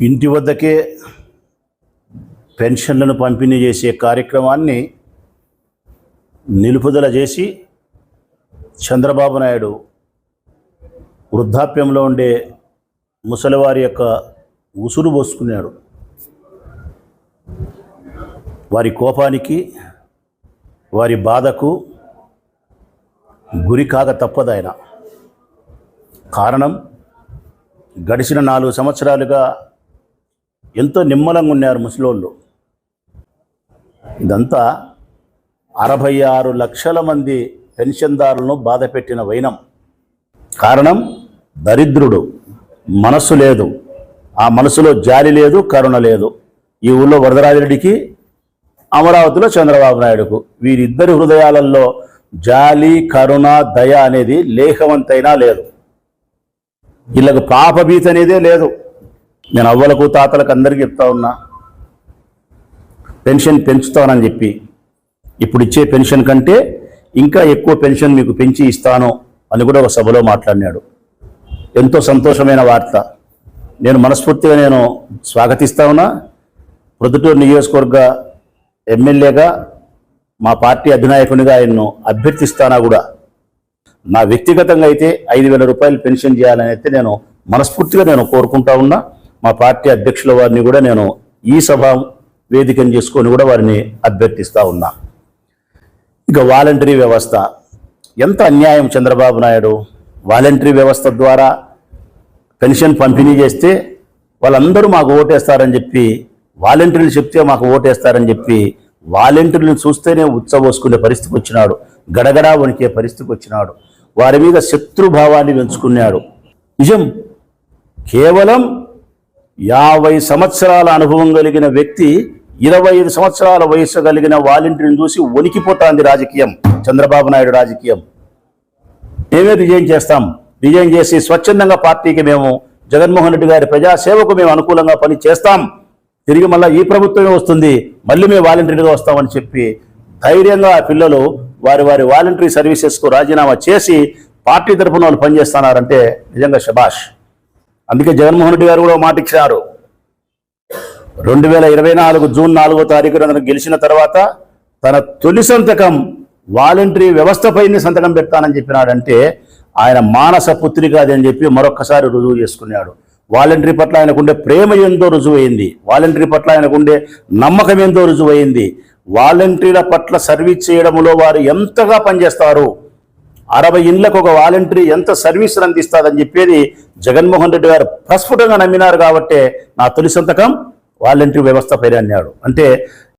ఇంటి వద్దకే పెన్షన్లను పంపిణీ చేసే కార్యక్రమాన్ని నిలుపుదల చేసి చంద్రబాబు నాయుడు వృద్ధాప్యంలో ఉండే ముసలివారి యొక్క ఉసురు పోసుకున్నాడు. వారి కోపానికి వారి బాధకు గురి కాక తప్పదు ఆయన. కారణం గడిచిన నాలుగు సంవత్సరాలుగా ఎంతో నిమ్మలంగా ఉన్నారు ముసలోళ్ళు. ఇదంతా అరవై ఆరు లక్షల మంది పెన్షన్దారులను బాధపెట్టిన వైనం. కారణం దరిద్రుడు. మనస్సు లేదు. ఆ మనసులో జాలి లేదు కరుణ లేదు. ఈ ఊళ్ళో వరదరాజిరెడ్డికి అమరావతిలో చంద్రబాబు నాయుడుకు. వీరిద్దరి హృదయాలలో జాలి కరుణ దయ అనేది లేఖవంతైనా లేదు. వీళ్ళకు పాపభీతి అనేదే లేదు. నేను అవ్వలకు తాతలకు అందరికీ చెప్తా ఉన్నా పెన్షన్ పెంచుతానని చెప్పి ఇప్పుడు ఇచ్చే పెన్షన్ కంటే ఇంకా ఎక్కువ పెన్షన్ మీకు పెంచి ఇస్తాను అని కూడా ఒక సభలో మాట్లాడినాడు. ఎంతో సంతోషమైన వార్త. నేను మనస్ఫూర్తిగా నేను స్వాగతిస్తా ఉన్నా. ప్రొద్దుటూరు నియోజకవర్గ ఎమ్మెల్యేగా మా పార్టీ అధినాయకునిగా ఆయన్ను అభ్యర్థిస్తానా కూడా. నా వ్యక్తిగతంగా అయితే ఐదు వేల రూపాయలు పెన్షన్ చేయాలని అయితే నేను మనస్ఫూర్తిగా నేను కోరుకుంటా ఉన్నా. మా పార్టీ అధ్యక్షుల వారిని కూడా నేను ఈ సభ వేదికను చేసుకొని కూడా వారిని అభ్యర్థిస్తా ఉన్నా. ఇక వాలంటరీ వ్యవస్థ. ఎంత అన్యాయం చంద్రబాబు నాయుడు? వాలంటరీ వ్యవస్థ ద్వారా పెన్షన్ పంపిణీ చేస్తే వాళ్ళందరూ మాకు ఓటేస్తారని చెప్పి వాలంటీర్లు చెప్తే మాకు ఓటేస్తారని చెప్పి వాలంటీర్లను చూస్తేనే ఉత్సవోసుకునే పరిస్థితికి వచ్చినాడు. గడగడా వణికే పరిస్థితికి వచ్చినాడు. వారి మీద శత్రుభావాన్ని పెంచుకున్నాడు. నిజం. కేవలం యాభై సంవత్సరాల అనుభవం కలిగిన వ్యక్తి ఇరవై ఐదు సంవత్సరాల వయసు కలిగిన వాలంటీర్ని చూసి వణికిపోతాంది రాజకీయం. చంద్రబాబు నాయుడు రాజకీయం. మేమే రిజైన్ చేస్తాం? రిజైన్ చేసి స్వచ్ఛందంగా పార్టీకి మేము జగన్మోహన్ రెడ్డి గారి ప్రజాసేవకు మేము అనుకూలంగా పని చేస్తాం. తిరిగి మళ్ళీ ఈ ప్రభుత్వమే వస్తుంది. మళ్ళీ మేము వాలంటీర్గా వస్తామని చెప్పి ధైర్యంగా ఆ పిల్లలు వారి వారి వాలంటరీ సర్వీసెస్కు రాజీనామా చేసి పార్టీ తరఫున వాళ్ళు పనిచేస్తున్నారంటే నిజంగా శభాష్. అందుకే జగన్మోహన్ రెడ్డి గారు కూడా మాట ఇచ్చారు రెండు వేల ఇరవై నాలుగు జూన్ నాలుగో తారీఖున తను గెలిచిన తర్వాత తన తొలి సంతకం వాలంటరీ వ్యవస్థపైనే సంతకం పెడతానని చెప్పినాడంటే ఆయన మానస పుత్రిక కాదని అని చెప్పి మరొక్కసారి రుజువు చేసుకున్నాడు. వాలంటరీ పట్ల ఆయనకుండే ప్రేమ ఎంతో రుజువైంది. వాలంటరీ పట్ల ఆయనకుండే నమ్మకం ఎంతో రుజువైంది. వాలంటీర్ల పట్ల సర్వీస్ చేయడంలో వారు ఎంతగా పనిచేస్తారు? అరవై ఇండ్లకు ఒక వాలంటరీ ఎంత సర్వీసులు అందిస్తాదని చెప్పేది జగన్మోహన్ రెడ్డి గారు ప్రస్ఫుటంగా నమ్మినారు కాబట్టే నా తొలి సంతకం వాలంటరీ వ్యవస్థ పైన అన్నాడు. అంటే